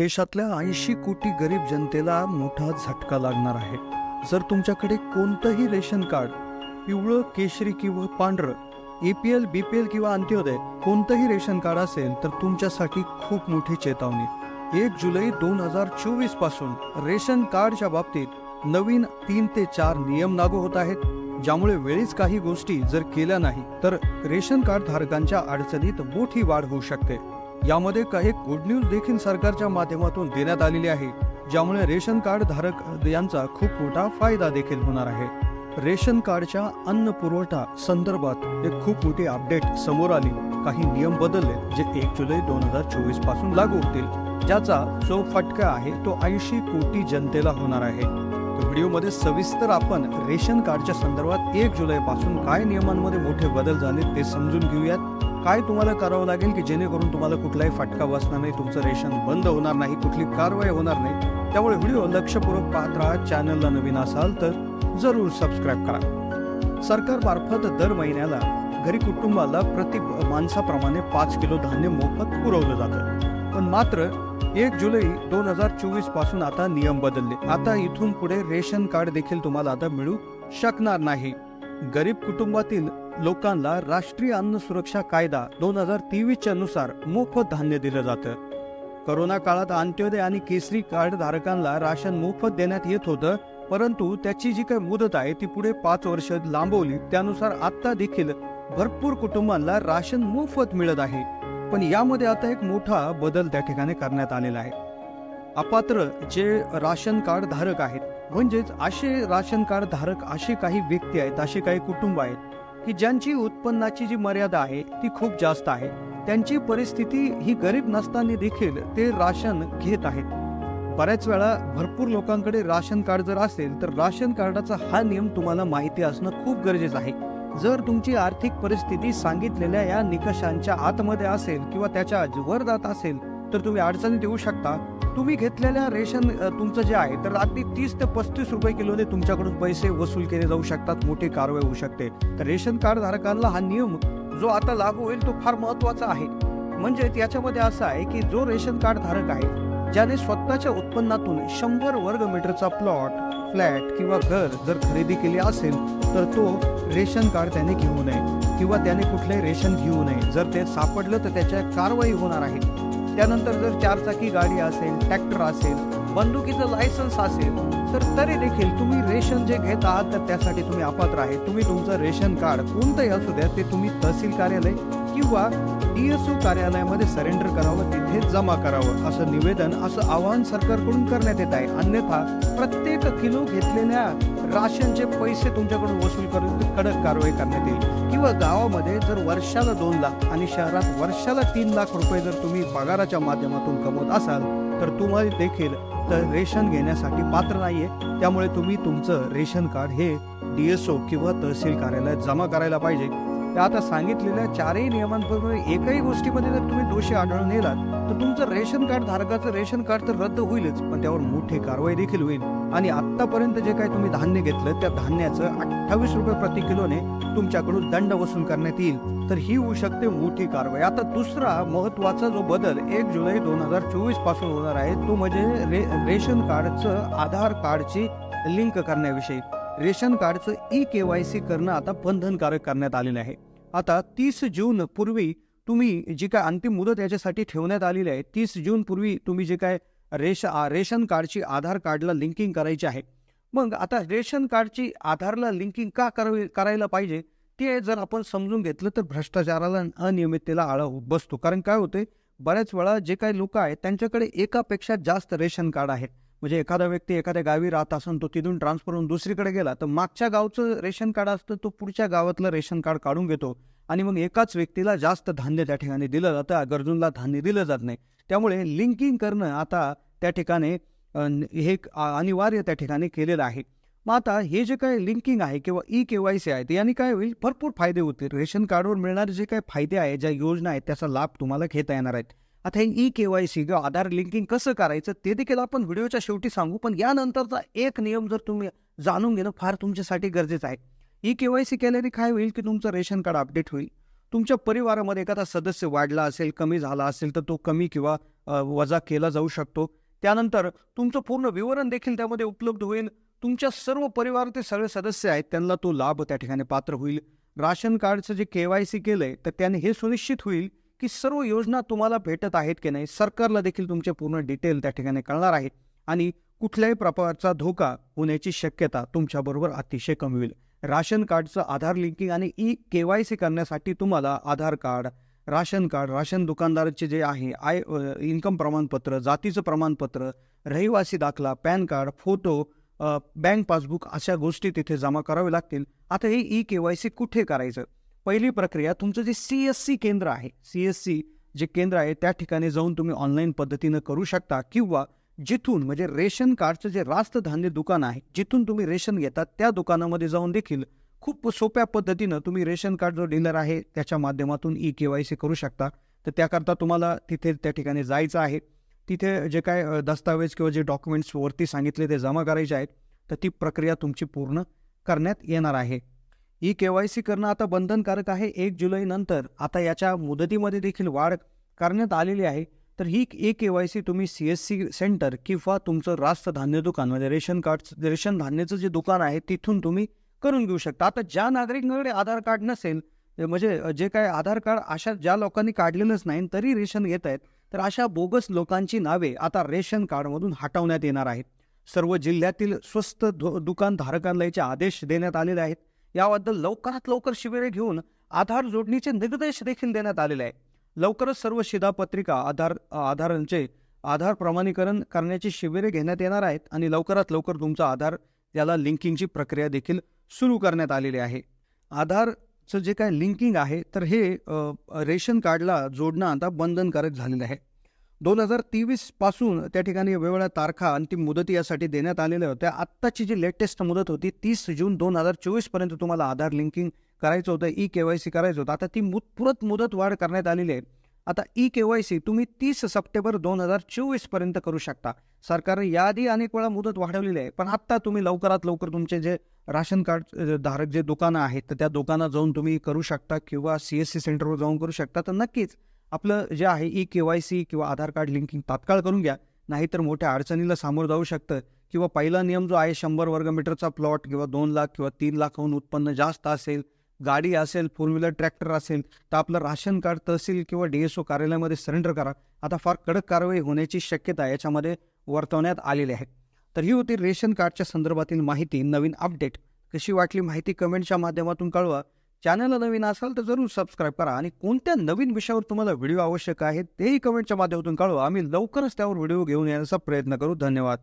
देशातल्या ऐंशी कोटी गरीब जनतेला मोठा झटका लागणार आहे. जर तुमच्याकडे कोणतंही रेशन कार्ड पिवळं केशरी किंवा पांढरं एपीएल बीपीएल किंवा अंत्योदय कोणतंही रेशन कार्ड असेल तर तुमच्यासाठी खूप मोठी चेतावणी. एक जुलै दोन हजार चोवीसपासून रेशन कार्डच्या बाबतीत नवीन तीन ते चार नियम लागू होत आहेत. ज्यामुळे वेळीच काही गोष्टी जर केल्या नाही तर रेशन कार्ड धारकांच्या अडचणीत मोठी वाढ होऊ शकते. यामध्ये काही गुड न्यूज देखील सरकारच्या माध्यमातून देण्यात आलेली आहे ज्यामुळे रेशन कार्ड धारक यांचा खूप मोठा फायदा देखील होणार आहे. रेशन कार्डच्या अन्न पुरवठा संदर्भात एक खूप मोठी अपडेट समोर आली. काही नियम बदलले जे एक जुलै दोन हजार चोवीसपासून लागू होतील. ज्याचा जो फटका आहे तो ऐंशी कोटी जनतेला होणार आहे. तर व्हिडिओमध्ये सविस्तर आपण रेशन कार्डच्या संदर्भात एक जुलै पासून काय नियमांमध्ये मोठे बदल झाले ते समजून घेऊयात. काय तुम्हाला करावं लागेल की जेणेकरून तुम्हाला कुठलाही फटका बसणार नाही तुमचं रेशन बंद होणार नाही कुठली कारवाई होणार नाही? त्यामुळे व्हिडिओ लक्षपूर्वक पाहत राहा चॅनलला नवीन असाल तर जरूर सबस्क्राईब करा. सरकारमार्फत दर महिन्याला गरीब कुटुंबाला प्रति माणसाप्रमाणे पाच किलो धान्य मोफत पुरवलं जातं. पण मात्र एक जुलै दोन हजार चोवीसपासून आता नियम बदलले. आता इथून पुढे रेशन कार्ड देखील तुम्हाला आता मिळू शकणार नाही. गरीब कुटुंबातील लोकांना राष्ट्रीय अन्न सुरक्षा कायदा दोन हजार तेवीसच्या नुसार मोफत धान्य दिलं जातं. करोना काळात अंत्योदय आणि केसरी कार्ड धारकांना राशन मोफत देण्यात येत होतं परंतु त्याची जी काही मुदत आहे ती पुढे पाच वर्ष लांबवली. त्यानुसार आता देखील भरपूर कुटुंबांना राशन मोफत मिळत आहे. पण यामध्ये आता एक मोठा बदल त्या ठिकाणी करण्यात आलेला आहे. अपात्र जे राशन कार्ड धारक आहेत म्हणजेच असे राशन कार्ड धारक असे काही व्यक्ती आहेत असे काही कुटुंब आहेत की ज्यांची उत्पन्नाची जी मर्यादा आहे ती खूप जास्त आहे. त्यांची परिस्थिती ही गरीब नसताना देखील ते राशन घेत आहेत. बऱ्याच वेळा भरपूर लोकांकडे राशन कार्ड जर असेल तर राशन कार्डाचा हा नियम तुम्हाला माहिती असणं खूप गरजेचं आहे. जर तुमची आर्थिक परिस्थिती सांगितलेल्या या निकषांच्या आतमध्ये असेल किंवा त्याच्या वर जात असेल तर तुम्ही अडचणीत येऊ शकता. तुम्ही घेतलेल्या रेशन तुमचं जे आहे तर अगदी तीस ते पस्तीस रुपये किलोने तुमच्याकडून पैसे वसूल केले जाऊ शकतात मोठी कारवाई होऊ शकते. तर रेशन कार्ड धारकांना हा नियम जो आता लागू होईल तो फार महत्त्वाचा आहे. म्हणजे याच्यामध्ये असं आहे की जो रेशन कार्ड धारक आहे ज्याने स्वतःच्या उत्पन्नातून शंभर वर्ग मीटरचा प्लॉट फ्लॅट किंवा घर जर खरेदी केली असेल तर तो रेशन कार्ड त्याने घेऊ नये. किंवा त्याने कुठलंही रेशन घेऊ नये. जर ते सापडलं तर त्याच्या कारवाई होणार आहे. त्यानंतर जर चारचाकी गाडी असेल ट्रॅक्टर असेल बंदुकीचं लायसन्स असेल तर तरी देखील तुम्ही रेशन जे घेत आहात तर त्यासाठी तुम्ही अपात्र आहे. तुम्ही तुमचं रेशन कार्ड कोणतंही असू द्या ते तुम्ही तहसील कार्यालय किंवा डीएसओ कार्यालयामध्ये सरेंडर करावं तिथे जमा करावं असं निवेदन असं आवाहन सरकारकडून करण्यात येत आहे. अन्यथा प्रत्येक किलो घेतलेल्या राशनचे पैसे तुमच्याकडून वसूल करून कडक कारवाई करण्यात येईल. किंवा गावामध्ये जर वर्षाला दोन लाख आणि शहरात वर्षाला तीन लाख रुपये जर तुम्ही पगाराच्या माध्यमातून कमवत असाल तर तुम्हाला देखील तर रेशन घेण्यासाठी पात्र नाहीये. त्यामुळे तुम्ही तुमचं रेशन कार्ड हे डीएसओ किंवा तहसील कार्यालयात जमा करायला पाहिजे. त्या आता सांगितलेल्या चारही नियमांप्रमाणे एकाही गोष्टीमध्ये जर तुम्ही दोषी आढळून येलात तर तुमचं रेशन कार्ड धारकाचं रेशन कार्ड तर रद्द होईलच पण त्यावर मोठी कारवाई देखील होईल. आणि आतापर्यंत जे काही तुम्ही धान्य घेतलं त्या धान्याचं अठ्ठावीस रुपये प्रति किलोने तुमच्याकडून दंड वसूल करण्यात येईल. तर ही होऊ शकते मोठी कारवाई. आता दुसरा महत्त्वाचा जो बदल एक जुलै दोन हजार चोवीसपासून होणार आहे तो म्हणजे रे रेशन कार्डचं आधार कार्डची लिंक करण्याविषयी. रेशन कार्डचं ई के वाय सी करणं आता बंधनकारक करण्यात आलेलं आहे. आता तीस जून पूर्वी तुम्ही जी काय अंतिम मुदत याच्यासाठी ठेवण्यात आलेली आहे तीस जून पूर्वी तुम्ही जे काय रेश रेशन कार्डची आधार कार्डला लिंकिंग करायची आहे. मग आता रेशन कार्डची आधारला लिंकिंग का करावी करायला पाहिजे ते जर आपण समजून घेतलं तर भ्रष्टाचाराला अनियमिततेला आळा बसतो. कारण काय होते बऱ्याच वेळा जे काही लोक आहेत त्यांच्याकडे एकापेक्षा जास्त रेशन कार्ड आहेत. म्हणजे एखादा व्यक्ती एखाद्या गावी राहत असून तो तिथून ट्रान्सफर होऊन दुसरीकडे गेला तर मागच्या गावचं रेशन कार्ड असतं तो पुढच्या गावातलं रेशन कार्ड काढून घेतो. आणि मग एकाच व्यक्तीला जास्त धान्य त्या ठिकाणी दिलं जातं गरजूंना धान्य दिलं जात नाही. त्यामुळे लिंकिंग करणं आता त्या ठिकाणी हे अनिवार्य त्या ठिकाणी केलेलं आहे. मग आता हे जे काही लिंकिंग आहे किंवा ई के वाय सी आहे याने काय होईल? भरपूर फायदे होतील. रेशन कार्डवर मिळणारे जे काही फायदे आहेत ज्या योजना आहेत त्याचा लाभ तुम्हाला घेता येणार आहेत. आता हे ई के वाय सी किंवा आधार लिंकिंग कसं करायचं ते देखील आपण व्हिडिओच्या शेवटी सांगू. पण यानंतरचा एक नियम जर तुम्ही जाणून घेणं फार तुमच्यासाठी गरजेचं आहे. ई के वाय सी केल्याने काय होईल की तुमचं रेशन कार्ड अपडेट होईल. तुमच्या परिवारामध्ये एखादा सदस्य वाढला असेल कमी झाला असेल तर तो कमी किंवा वजा केला जाऊ शकतो. त्यानंतर तुमचं पूर्ण विवरण देखील त्यामध्ये उपलब्ध होईल. तुमच्या सर्व परिवारातील सगळे सदस्य आहेत त्यांना तो लाभ त्या ठिकाणी पात्र होईल. राशन कार्डचं जे के वाय सी केलंय तर त्याने हे सुनिश्चित होईल की सर्व योजना तुम्हाला भेटत आहेत की नाही सरकारला देखील तुमचे पूर्ण डिटेल त्या ठिकाणी कळणार आहेत आणि कुठल्याही प्रकारचा धोका होण्याची शक्यता तुमच्याबरोबर अतिशय कमी होईल. राशन कार्डचं आधार लिंकिंग आणि ई के वाय सी करण्यासाठी तुम्हाला Aadhaar card ration card ration दुकानदाराचे जे आहे आय इन्कम प्रमाणपत्र जातीचं प्रमाणपत्र रहिवासी दाखला PAN card photo bank passbook अशा गोष्टी तिथे जमा कराव्या लागतील. आता हे ई के वाय सी कुठे करायचं? पहिली प्रक्रिया तुमचं जे सी एस सी केंद्र आहे सी एस सी जे केंद्र आहे त्या ठिकाणी जाऊन तुम्ही ऑनलाईन पद्धतीनं करू शकता किंवा जिथून म्हणजे रेशन कार्डचं जे रास्त धान्य दुकान आहे जिथून तुम्ही रेशन घेतात त्या दुकानामध्ये जाऊन देखील खूप सोप्या पद्धतीनं तुम्ही रेशन कार्ड जो डीलर आहे त्याच्या माध्यमातून ई के वाय सी करू शकता. तर त्याकरता तुम्हाला तिथे त्या ठिकाणी जायचं आहे. तिथे जे काय दस्तावेज किंवा जे डॉक्युमेंट्स वरती सांगितले ते जमा करायचे आहेत तर ती प्रक्रिया तुमची पूर्ण करण्यात येणार आहे. ई के वाय सी करणं आता बंधनकारक आहे. एक जुलैनंतर आता याच्या मुदतीमध्ये देखील वाढ करण्यात आलेली आहे. तर ही ए के वाय सी तुम्ही सी एस सी सेंटर किंवा तुमचं रास्त धान्य दुकान म्हणजे रेशन कार्ड रेशन धान्याचं जे दुकान आहे तिथून तुम्ही करून घेऊ शकता. आता ज्या नागरिकांकडे आधार कार्ड नसेल म्हणजे जे काय आधार कार्ड अशा ज्या लोकांनी काढलेलंच नाही तरी रेशन घेत आहेत तर अशा बोगस लोकांची नावे आता रेशन कार्डमधून हटवण्यात येणार आहेत. सर्व जिल्ह्यातील स्वस्त दु दुकानधारकांना याचे आदेश देण्यात आलेले आहेत. याबद्दल लवकरात लवकर शिबिरे घेऊन आधार जोडणीचे निर्देश देखील देण्यात आलेले आहे लवकरच सर्व शिधापत्रिका आधार आधारांचे आधार प्रमाणीकरण करण्याची शिबिरे घेण्यात येणार आहेत आणि लवकरात लवकर तुमचा आधार याला लिंकिंगची प्रक्रिया देखील सुरू करण्यात आलेली आहे. आधारचं जे काय लिंकिंग आहे तर हे रेशन कार्डला जोडणं आता बंधनकारक झालेलं आहे. दोन हजार तेवीसपासून त्या ठिकाणी वेगवेगळ्या तारखा अंतिम मुदती यासाठी देण्यात आलेल्या होत्या. आत्ताची जी लेटेस्ट मुदत होती तीस जून दोन हजार चोवीसपर्यंत तुम्हाला आधार लिंकिंग करायचं होतं ई के वाय सी करायचं होतं. आता ती मुद पुरत मुदत वाढ करण्यात आलेली आहे. आता ई के वाय सी तुम्ही तीस सप्टेंबर दोन हजार चोवीसपर्यंत करू शकता. सरकारने याआधी अनेक वेळा मुदत वाढवलेली आहे पण आत्ता तुम्ही लवकरात लवकर तुमचे जे राशन कार्ड धारक जे दुकानं आहेत तर त्या दुकानात जाऊन तुम्ही करू शकता किंवा सी एस सी सेंटरवर जाऊन करू शकता. तर नक्कीच आपलं जे आहे ई के वाय सी किंवा आधार कार्ड लिंकिंग तात्काळ करून घ्या. नाहीतर मोठ्या अडचणीला सामोरं जाऊ शकतं. किंवा पहिला नियम जो आहे शंभर वर्गमीटरचा प्लॉट किंवा दोन लाख किंवा तीन लाखहून उत्पन्न जास्त असेल गाडी असेल फोर व्हीलर ट्रॅक्टर असेल तर आपलं राशन कार्ड तहसील किंवा डी एस ओ कार्यालयामध्ये सरेंडर करा. आता फार कडक कारवाई होण्याची शक्यता याच्यामध्ये वर्तवण्यात आलेली आहे. तर ही होती रेशन कार्डच्या संदर्भातील माहिती. नवीन अपडेट. कशी वाटली माहिती कमेंटच्या माध्यमातून कळवा. चॅनलला नवीन असाल तर जरूर सबस्क्राईब करा. आणि कोणत्या नवीन विषयावर तुम्हाला व्हिडिओ आवश्यक आहे तेही कमेंटच्या माध्यमातून कळवा. आम्ही लवकरच त्यावर व्हिडिओ घेऊन येण्याचा प्रयत्न करू. धन्यवाद.